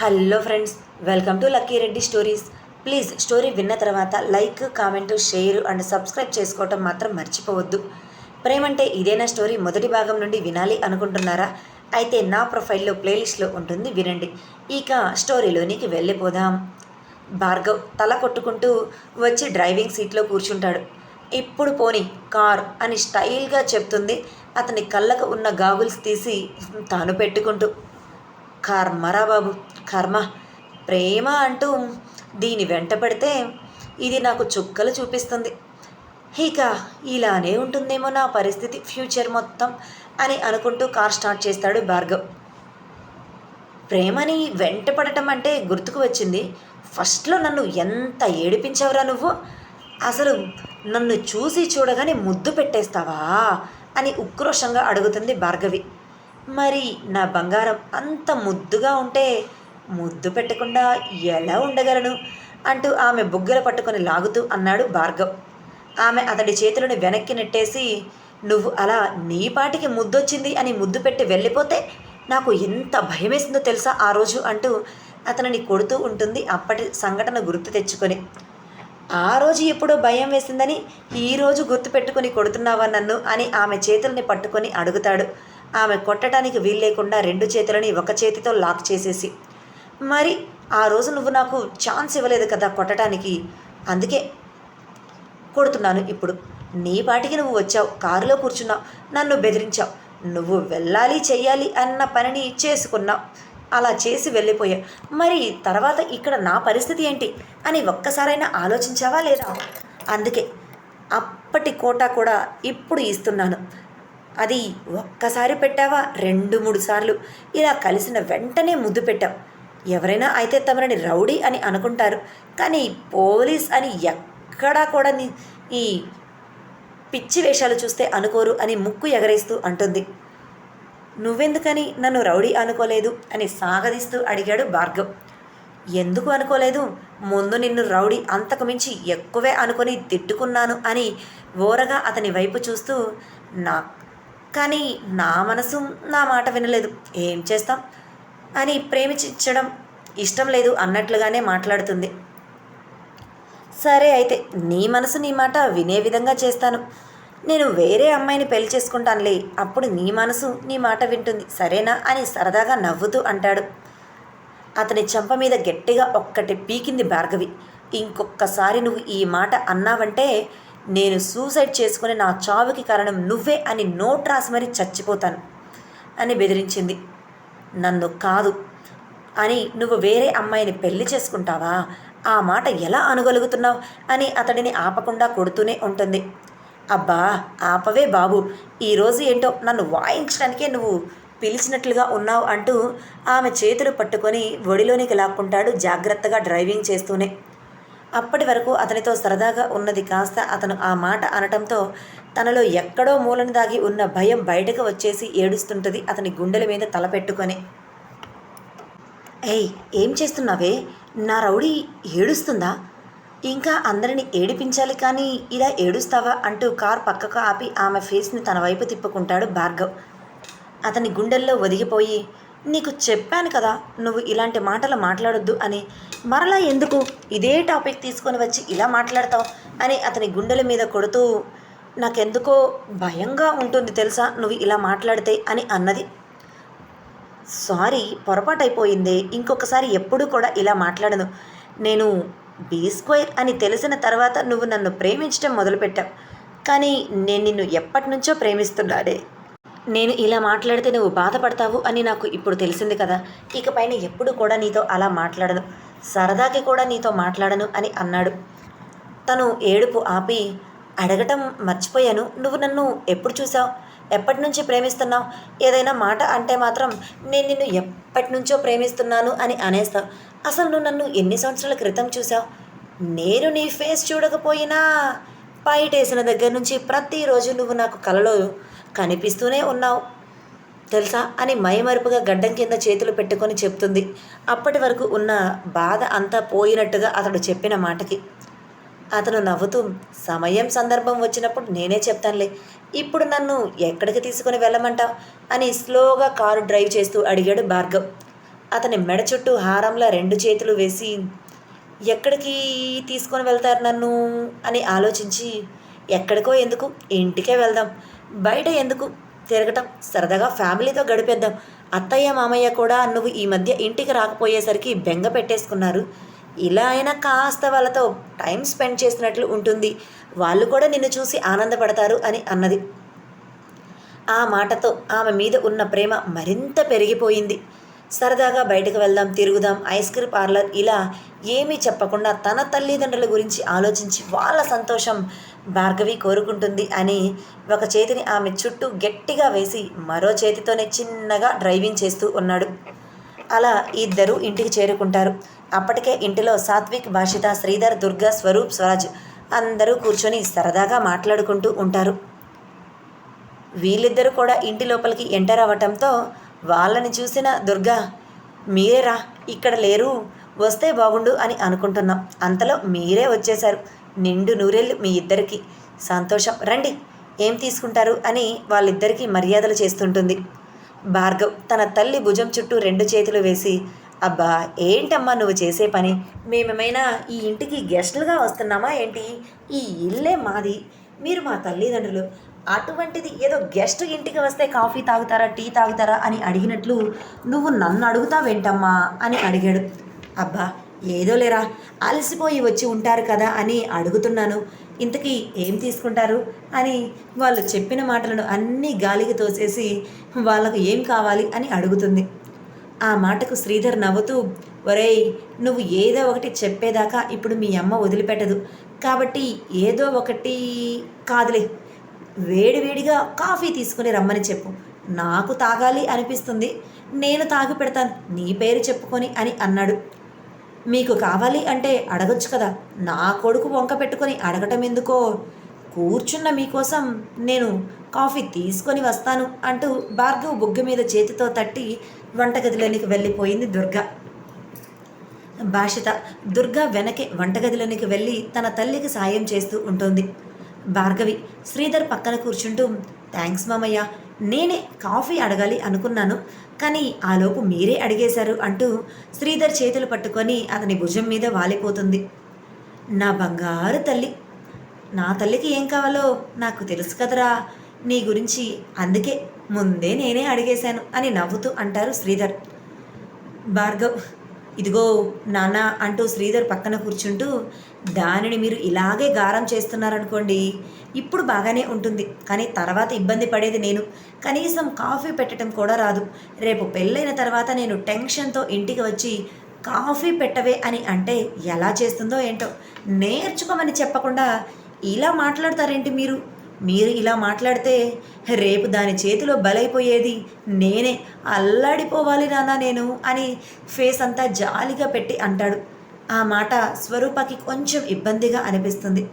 Hello friends welcome to Lucky Reddy stories. Please story విన్న తర్వాత like comment share and subscribe చేసుకోవటం మాత్రం మర్చిపోవద్దు. ప్రేమంటే ఇదేనా స్టోరీ? మొదటి భాగం నుండి వినాలి అనుకుంటున్నారా? అయితే నా ప్రొఫైల్లో ప్లేలిస్ట్లో ఉంటుంది వినండి. ఇక స్టోరీలోనికి వెళ్ళిపోదాం. భార్గవ్ తల కొట్టుకుంటూ వచ్చి డ్రైవింగ్ సీట్లో కూర్చుంటాడు. ఇప్పుడు పోని కార్ అని స్టైల్గా చెప్తుంది. అతని కళ్ళకు ఉన్న గాగుల్స్ తీసి తాను పెట్టుకుంటూ కర్మరా బాబు కర్మ. ప్రేమ అంటూ దీని వెంట పడితే ఇది నాకు చుక్కలు చూపిస్తుంది. ఇక ఇలానే ఉంటుందేమో నా పరిస్థితి ఫ్యూచర్ మొత్తం అని అనుకుంటూ కార్ స్టార్ట్ చేస్తాడు భార్గవ్. ప్రేమని వెంట పడటం అంటే గుర్తుకు వచ్చింది. ఫస్ట్లో నన్ను ఎంత ఏడిపించావురా నువ్వు? అసలు నన్ను చూసి చూడగానే ముద్దు పెట్టేస్తావా? అని ఉక్రోషంగా అడుగుతుంది భార్గవి. మరి నా బంగారం అంత ముద్దుగా ఉంటే ముద్దు పెట్టకుండా ఎలా ఉండగలను? అంటూ ఆమె బుగ్గలు పట్టుకొని లాగుతూ అన్నాడు భార్గవ్. ఆమె అతడి చేతులను వెనక్కి నెట్టేసి నువ్వు అలా నీ పాటికి ముద్దొచ్చింది అని ముద్దు పెట్టి వెళ్ళిపోతే నాకు ఎంత భయమేసిందో తెలుసా ఆ రోజు? అంటూ అతనిని కొడుతూ ఉంటుంది అప్పటి సంఘటన గుర్తు తెచ్చుకొని. ఆ రోజు ఎప్పుడో భయం వేసిందని ఈరోజు గుర్తు పెట్టుకుని కొడుతున్నావా నన్ను? అని ఆమె చేతుల్ని పట్టుకొని అడుగుతాడు. ఆమె కొట్టడానికి వీల్లేకుండా రెండు చేతులని ఒక చేతితో లాక్ చేసేసి మరి ఆ రోజు నువ్వు నాకు ఛాన్స్ ఇవ్వలేదు కదా కొట్టడానికి అందుకే కొడుతున్నాను ఇప్పుడు. నీ పాటికి నువ్వు వచ్చావు కారులో కూర్చున్నావు నన్ను బెదిరించావు. నువ్వు వెళ్ళాలి చెయ్యాలి అన్న పనిని చేసుకున్నావు. అలా చేసి వెళ్ళిపోయావు మరి తర్వాత ఇక్కడ నా పరిస్థితి ఏంటి? అని ఒక్కసారైనా ఆలోచించావా లేదా? అందుకే అప్పటి కోట కూడా ఇప్పుడు ఇస్తున్నాను. అది ఒక్కసారి పెట్టావా? రెండు మూడు సార్లు. ఇలా కలిసిన వెంటనే ముద్దు పెట్టాం. ఎవరైనా అయితే తమరిని రౌడీ అని అనుకుంటారు. కానీ పోలీస్ అని ఎక్కడా కూడా నీ ఈ పిచ్చి వేషాలు చూస్తే అనుకోరు అని ముక్కు ఎగరేస్తూ అంటుంది. నువ్వెందుకని? నన్ను రౌడీ అనుకోలేదు అని సాగదీస్తూ అడిగాడు భార్గవ్. ఎందుకు అనుకోలేదు? ముందు నిన్ను రౌడీ అంతకు మించి ఎక్కువే అనుకొని తిట్టుకున్నాను అని ఓరగా అతని వైపు చూస్తూ నా కానీ నా మనసు నా మాట వినలేదు. ఏం చేస్తాం? అని ప్రేమించడం ఇష్టం లేదు అన్నట్లుగానే మాట్లాడుతుంది. సరే అయితే నీ మనసు నీ మాట వినే విధంగా చేస్తాను. నేను వేరే అమ్మాయిని పెళ్ళి చేసుకుంటానులే అప్పుడు నీ మనసు నీ మాట వింటుంది. సరేనా? అని సరదాగా నవ్వుతూ అంటాడు. అతని చెంప మీద గట్టిగా ఒక్కటి పీకింది భార్గవి. ఇంకొక్కసారి నువ్వు ఈ మాట అన్నావంటే నేను సూసైడ్ చేసుకుని నా చావుకి కారణం నువ్వే అని నోట్ రాసి మరీ చచ్చిపోతాను అని బెదిరించింది. నన్ను కాదు. అని నువ్వు వేరే అమ్మాయిని పెళ్ళి చేసుకుంటావా? ఆ మాట ఎలా అనగలుగుతున్నావు? అని అతడిని ఆపకుండా కొడుతూనే ఉంటుంది. అబ్బా ఆపవే బాబు. ఈరోజు ఏంటో నన్ను వాయించడానికే నువ్వు పిలిచినట్లుగా ఉన్నావు అంటూ ఆమె చేతులు పట్టుకొని ఒడిలోనికి లాక్కుంటాడు జాగ్రత్తగా డ్రైవింగ్ చేస్తూనే. అప్పటి వరకు అతనితో సరదాగా ఉన్నది కాస్త అతను ఆ మాట అనటంతో తనలో ఎక్కడో మూలను దాగి ఉన్న భయం బయటకు వచ్చేసి ఏడుస్తుంటుంది అతని గుండెల మీద తలపెట్టుకొని ఏయ్ ఏం చేస్తున్నావే? నా రౌడీ ఏడుస్తుందా? ఇంకా అందరిని ఏడిపించాలి కానీ ఇలా ఏడుస్తావా అంటూ కార్ పక్కకు ఆపి ఆమె ఫేస్ని తన వైపు తిప్పుకుంటాడు భార్గవ్. అతని గుండెల్లో ఒదిగిపోయి నీకు చెప్పాను కదా నువ్వు ఇలాంటి మాటలు మాట్లాడొద్దు అని. మరలా ఎందుకు? ఇదే టాపిక్ తీసుకొని వచ్చి ఇలా మాట్లాడతావు అని అతని గుండెల మీద కొడుతూ నాకెందుకో భయంగా ఉంటుంది తెలుసా నువ్వు ఇలా మాట్లాడితే అని అన్నది. సారీ పొరపాటైపోయింది. ఇంకొకసారి ఎప్పుడూ కూడా ఇలా మాట్లాడను. నేను బీ స్క్వేర్ అని తెలిసిన తర్వాత నువ్వు నన్ను ప్రేమించడం మొదలుపెట్టావు. కానీ నేను నిన్ను ఎప్పటి నుంచో ప్రేమిస్తున్నాడే నేను ఇలా మాట్లాడితే నువ్వు బాధపడతావు అని నాకు ఇప్పుడు తెలిసింది కదా. ఇకపైన ఎప్పుడు కూడా నీతో అలా మాట్లాడను. సరదాకి కూడా నీతో మాట్లాడను అని అన్నాడు. తను ఏడుపు ఆపి అడగటం మర్చిపోయాను. నువ్వు నన్ను ఎప్పుడు చూసావు? ఎప్పటి నుంచి ప్రేమిస్తున్నావు? ఏదైనా మాట అంటే మాత్రం నేను నిన్ను ఎప్పటి నుంచో ప్రేమిస్తున్నాను అని అనేస్తావు. అసలు నువ్వు నన్ను ఎన్ని సంవత్సరాల క్రితం చూసావు? నేను నీ ఫేస్ చూడకపోయినా పైటేసిన దగ్గర నుంచి ప్రతిరోజు నువ్వు నాకు కలలో కనిపిస్తూనే ఉన్నావు. తెలుసా? అని మైమరుపుగా గడ్డం కింద చేతులు పెట్టుకొని చెప్తుంది. అప్పటి వరకు ఉన్న బాధ అంతా పోయినట్టుగా అతడు చెప్పిన మాటకి. అతను నవ్వుతూ సమయం సందర్భం వచ్చినప్పుడు నేనే చెప్తానులే. ఇప్పుడు నన్ను ఎక్కడికి తీసుకొని వెళ్ళమంటావు? అని స్లోగా కారు డ్రైవ్ చేస్తూ అడిగాడు భార్గవ్. అతని మెడ చుట్టూ హారంలా రెండు చేతులు వేసి ఎక్కడికి తీసుకొని వెళ్తారు నన్ను? అని ఆలోచించి ఎక్కడికో ఎందుకు? ఇంటికే వెళ్దాం. బయట ఎందుకు తిరగటం? సరదాగా ఫ్యామిలీతో గడిపేద్దాం. అత్తయ్య మామయ్య కూడా నువ్వు ఈ మధ్య ఇంటికి రాకపోయేసరికి బెంగ పెట్టేసుకున్నారు. ఇలా అయినా కాస్త వాళ్ళతో టైం స్పెండ్ చేసినట్లు ఉంటుంది. వాళ్ళు కూడా నిన్ను చూసి ఆనందపడతారు అని అన్నది. ఆ మాటతో ఆమె మీద ఉన్న ప్రేమ మరింత పెరిగిపోయింది. సరదాగా బయటకు వెళ్దాం తిరుగుదాం ఐస్ క్రీమ్ పార్లర్ ఇలా ఏమీ చెప్పకుండా తన తల్లిదండ్రుల గురించి ఆలోచించి వాళ్ళ సంతోషం భార్గవి కోరుకుంటుంది అని ఒక చేతిని ఆమె చుట్టూ గట్టిగా వేసి మరో చేతితోనే చిన్నగా డ్రైవింగ్ చేస్తూ ఉన్నాడు. అలా ఇద్దరు ఇంటికి చేరుకుంటారు. అప్పటికే ఇంటిలో సాత్విక్ భాషిత శ్రీధర్ దుర్గా స్వరూప్ స్వరాజ్ అందరూ కూర్చొని సరదాగా మాట్లాడుకుంటూ ఉంటారు. వీళ్ళిద్దరూ కూడా ఇంటి లోపలికి ఎంటర్ అవ్వటంతో వాళ్ళని చూసిన దుర్గా మీరేరా? ఇక్కడ లేరు. వస్తే బాగుండు అని అనుకుంటున్నాం. అంతలో మీరే వచ్చేశారు. నిండు నూరేళ్ళు మీ ఇద్దరికి. సంతోషం. రండి ఏం తీసుకుంటారు? అని వాళ్ళిద్దరికీ మర్యాదలు చేస్తుంటుంది. భార్గవ్ తన తల్లి భుజం చుట్టూ రెండు చేతులు వేసి అబ్బా ఏంటమ్మా నువ్వు చేసే పని? మేమేమైనా ఈ ఇంటికి గెస్టులుగా వస్తున్నామా ఏంటి? ఈ ఇల్లే మాది. మీరు మా తల్లిదండ్రులు. అటువంటిది ఏదో గెస్ట్ ఇంటికి వస్తే కాఫీ తాగుతారా టీ తాగుతారా అని అడిగినట్లు నువ్వు నన్ను అడుగుతావేంటమ్మా అని అడిగాడు. అబ్బా ఏదో లేరా అలసిపోయి వచ్చి ఉంటారు కదా అని అడుగుతున్నాను. ఇంతకీ ఏం తీసుకుంటారు? అని వాళ్ళు చెప్పిన మాటలను అన్నీ గాలికి తోసేసి వాళ్ళకు ఏం కావాలి అని అడుగుతుంది. ఆ మాటకు శ్రీధర్ నవ్వుతూ ఒరేయ్ నువ్వు ఏదో ఒకటి చెప్పేదాకా ఇప్పుడు మీ అమ్మ వదిలిపెట్టదు. కాబట్టి ఏదో ఒకటి కాదులే వేడివేడిగా కాఫీ తీసుకుని రమ్మని చెప్పు. నాకు తాగాలి అనిపిస్తుంది. నేను తాగి పెడతాను. నీ పేరు చెప్పుకొని అని అన్నాడు. మీకు కావాలి అంటే అడగొచ్చు కదా. నా కొడుకు వంక పెట్టుకొని అడగటం ఎందుకో? కూర్చున్న మీకోసం నేను కాఫీ తీసుకొని వస్తాను అంటూ భార్గవ్ బుగ్గ మీద చేతితో తట్టి వంటగదిలోనికి వెళ్ళిపోయింది దుర్గ. భాషిత దుర్గ వెనకే వంటగదిలోనికి వెళ్ళి తన తల్లికి సాయం చేస్తూ ఉంటుంది. భార్గవి శ్రీధర్ పక్కన కూర్చుంటూ థ్యాంక్స్ మామయ్య నేనే కాఫీ అడగాలి అనుకున్నాను కానీ ఆలోపు మీరే అడిగేశారు అంటూ శ్రీధర్ చేతులు పట్టుకొని అతని భుజం మీద వాలిపోతుంది. నా బంగారు తల్లి నా తల్లికి ఏం కావాలో నాకు తెలుసు కదరా నీ గురించి అందుకే ముందే నేనే అడిగేశాను అని నవ్వుతూ అంటారు శ్రీధర్. భార్గవ్ ఇదిగో నాన్న అంటూ శ్రీధర్ పక్కన కూర్చుంటూ దానిని మీరు ఇలాగే గారం చేస్తున్నారనుకోండి ఇప్పుడు బాగానే ఉంటుంది. కానీ తర్వాత ఇబ్బంది పడేది నేను. కనీసం కాఫీ పెట్టడం కూడా రాదు. రేపు పెళ్ళైన తర్వాత నేను టెన్షన్తో ఇంటికి వచ్చి కాఫీ పెట్టవే అని అంటే ఎలా చేస్తుందో ఏంటో నేర్చుకోమని చెప్పకుండా ఇలా మాట్లాడతారేంటి మీరు? మీరు ఇలా మాట్లాడితే రేపు దాని చేతిలో బలైపోయేది నేనే. అల్లాడిపోవాలి నాన్న నేను అని ఫేస్ అంతా జాలిగా పెట్టి అంటాడు. ఆ మాట స్వరూపకి కొంచెం ఇబ్బందిగా అనిపిస్తుంది.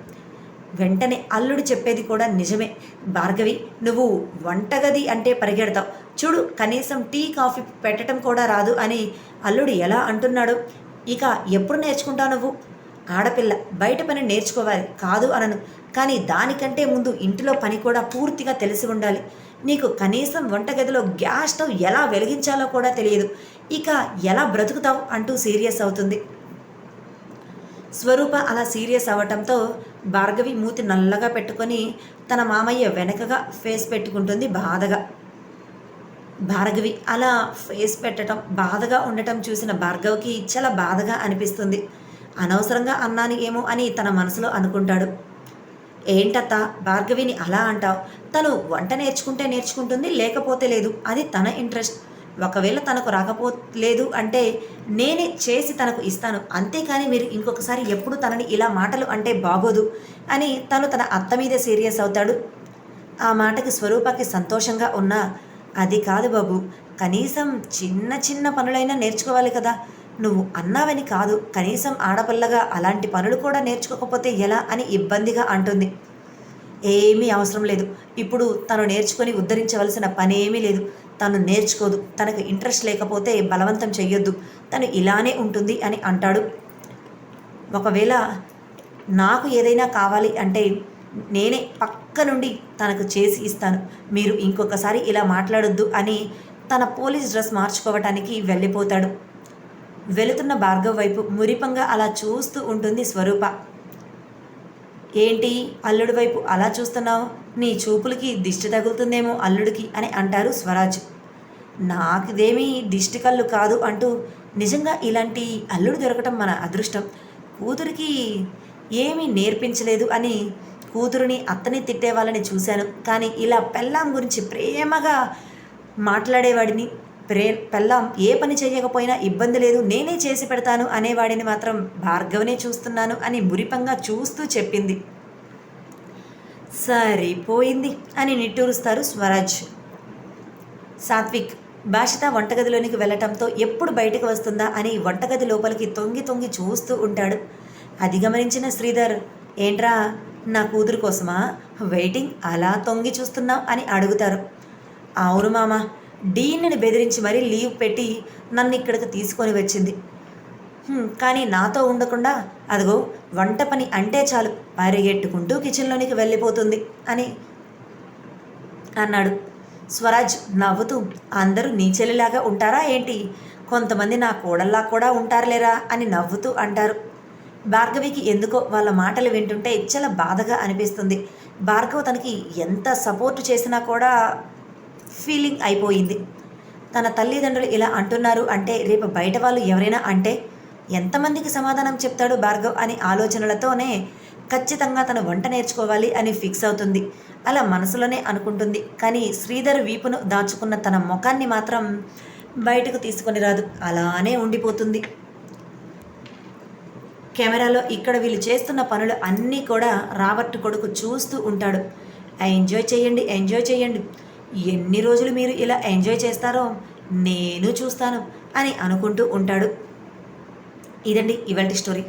వెంటనే అల్లుడు చెప్పేది కూడా నిజమే. భార్గవి నువ్వు వంటగది అంటే పరిగెడతావు. చూడు కనీసం టీ కాఫీ పెట్టడం కూడా రాదు అని అల్లుడు ఎలా అంటున్నాడు? ఇక ఎప్పుడు నేర్చుకుంటావు నువ్వు? ఆడపిల్ల బయట పని నేర్చుకోవాలి. కాదు అనను. కానీ దానికంటే ముందు ఇంటిలో పని కూడా పూర్తిగా తెలిసి ఉండాలి. నీకు కనీసం వంటగదిలో గ్యాస్ స్టవ్ ఎలా వెలిగించాలో కూడా తెలియదు. ఇక ఎలా బ్రతుకుతావు అంటూ సీరియస్ అవుతుంది. స్వరూప అలా సీరియస్ అవ్వటంతో భార్గవి మూతి నల్లగా పెట్టుకొని తన మామయ్య వెనకగా ఫేస్ పెట్టుకుంటుంది బాధగా. భార్గవి అలా ఫేస్ పెట్టడం బాధగా ఉండటం చూసిన భార్గవ్కి చాలా బాధగా అనిపిస్తుంది. అనవసరంగా అన్నాను ఏమో అని తన మనసులో అనుకుంటాడు. ఏంటత్త భార్గవిని అలా అంటావు? తను వంట నేర్చుకుంటే నేర్చుకుంటుంది లేకపోతే లేదు. అది తన ఇంట్రెస్ట్. ఒకవేళ తనకు రాకపోలేదు అంటే నేనే చేసి తనకు ఇస్తాను. అంతేకాని మీరు ఇంకొకసారి ఎప్పుడు తనని ఇలా మాటలు అంటే బాగోదు అని తను తన అత్త మీదే సీరియస్ అవుతాడు. ఆ మాటకి స్వరూపకి సంతోషంగా ఉన్నా అది కాదు బాబు. కనీసం చిన్న చిన్న పనులైనా నేర్చుకోవాలి కదా. నువ్వు అన్నావని కాదు. కనీసం ఆడపిల్లగా అలాంటి పనులు కూడా నేర్చుకోకపోతే ఎలా అని ఇబ్బందిగా అంటుంది. ఏమీ అవసరం లేదు. ఇప్పుడు తను నేర్చుకొని ఉద్ధరించవలసిన పని ఏమీ లేదు. తను నేర్చుకోదు. తనకు ఇంట్రెస్ట్ లేకపోతే బలవంతం చెయ్యొద్దు. తను ఇలానే ఉంటుంది అని అంటాడు. ఒకవేళ నాకు ఏదైనా కావాలి అంటే నేనే పక్క నుండి తనకు చేసి ఇస్తాను. మీరు ఇంకొకసారి ఇలా మాట్లాడొద్దు అని తన పోలీస్ డ్రెస్ మార్చుకోవటానికి వెళ్ళిపోతాడు. వెళుతున్న భార్గవ్ వైపు మురిపంగా అలా చూస్తూ ఉంటుంది స్వరూప. ఏంటి? అల్లుడి వైపు అలా చూస్తున్నావు? నీ చూపులకి దిష్టి తగులుతుందేమో అల్లుడికి అని అంటారు స్వరాజ్. నాకుదేమీ దిష్టి కళ్ళు కాదు అంటూ నిజంగా ఇలాంటి అల్లుడు దొరకటం మన అదృష్టం. కూతురికి ఏమీ నేర్పించలేదు అని కూతురుని అత్తని తిట్టేవాళ్ళని చూశాను. కానీ ఇలా పెళ్ళాం గురించి ప్రేమగా మాట్లాడేవాడిని ప్రే పెళ్ళాం ఏ పని చేయకపోయినా ఇబ్బంది లేదు నేనే చేసి పెడతాను అనేవాడిని మాత్రం భార్గవనే చూస్తున్నాను అని మురిపంగా చూస్తూ చెప్పింది. సరిపోయింది అని నిట్టూరుస్తారు స్వరాజ్. సాత్విక్ భాషిత వంటగదిలోనికి వెళ్ళటంతో ఎప్పుడు బయటకు వస్తుందా అని వంటగది లోపలికి తొంగి తొంగి చూస్తూ ఉంటాడు. అది గమనించిన శ్రీధర్ ఏంట్రా నా కూతురు కోసమా? వెయిటింగ్ అలా తొంగి చూస్తున్నావు అని అడుగుతారు. అవును మామ డీన్ని బెదిరించి మరీ లీవ్ పెట్టి నన్ను ఇక్కడికి తీసుకొని వచ్చింది. కానీ నాతో ఉండకుండా అదిగో వంట పని అంటే చాలు పరిగెట్టుకుంటూ కిచెన్లోనికి వెళ్ళిపోతుంది అని అన్నాడు. స్వరాజ్ నవ్వుతూ అందరూ నీ చెల్లిలాగా ఉంటారా ఏంటి? కొంతమంది నా కోడల్లా కూడా ఉంటారులేరా అని నవ్వుతూ అంటారు. భార్గవికి ఎందుకో వాళ్ళ మాటలు వింటుంటే చాలా బాధగా అనిపిస్తుంది. భార్గవ్ తనకి ఎంత సపోర్ట్ చేసినా కూడా ఫీలింగ్ అయిపోయింది. తన తల్లిదండ్రులు ఇలా అంటున్నారు అంటే రేపు బయట వాళ్ళు ఎవరైనా అంటే ఎంతమందికి సమాధానం చెప్తాడు భార్గవ్ అని ఆలోచనలతోనే ఖచ్చితంగా తను వంట నేర్చుకోవాలి అని ఫిక్స్ అవుతుంది. అలా మనసులోనే అనుకుంటుంది. కానీ శ్రీధర్ వీపును దాచుకున్న తన ముఖాన్ని మాత్రం బయటకు తీసుకొని రాదు. అలానే ఉండిపోతుంది. కెమెరాలో ఇక్కడ వీళ్ళు చేస్తున్న పనులు అన్నీ కూడా రాబర్ట్ కొడుకు చూస్తూ ఉంటాడు. ఎంజాయ్ చేయండి ఎంజాయ్ చేయండి. ఎన్ని రోజులు మీరు ఇలా ఎంజాయ్ చేస్తారో నేను చూస్తాను అని అనుకుంటూ ఉంటాడు. ఇదండి ఇవాళ స్టోరీ.